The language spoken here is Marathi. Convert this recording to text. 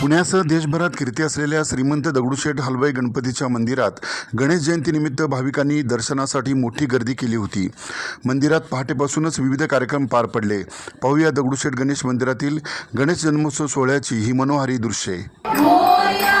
पुण्यासह देशभरात कीर्ती असलेल्या श्रीमंत दगडूशेठ हलवाई गणपतीच्या मंदिरात गणेश जयंतीनिमित्त भाविकांनी दर्शनासाठी मोठी गर्दी केली होती. मंदिरात पहाटेपासूनच विविध कार्यक्रम पार पडले. पाहूया दगडूशेठ गणेश मंदिरातील गणेश जन्मोत्सव सोहळ्याची ही मनोहारी दृश्ये. मोरया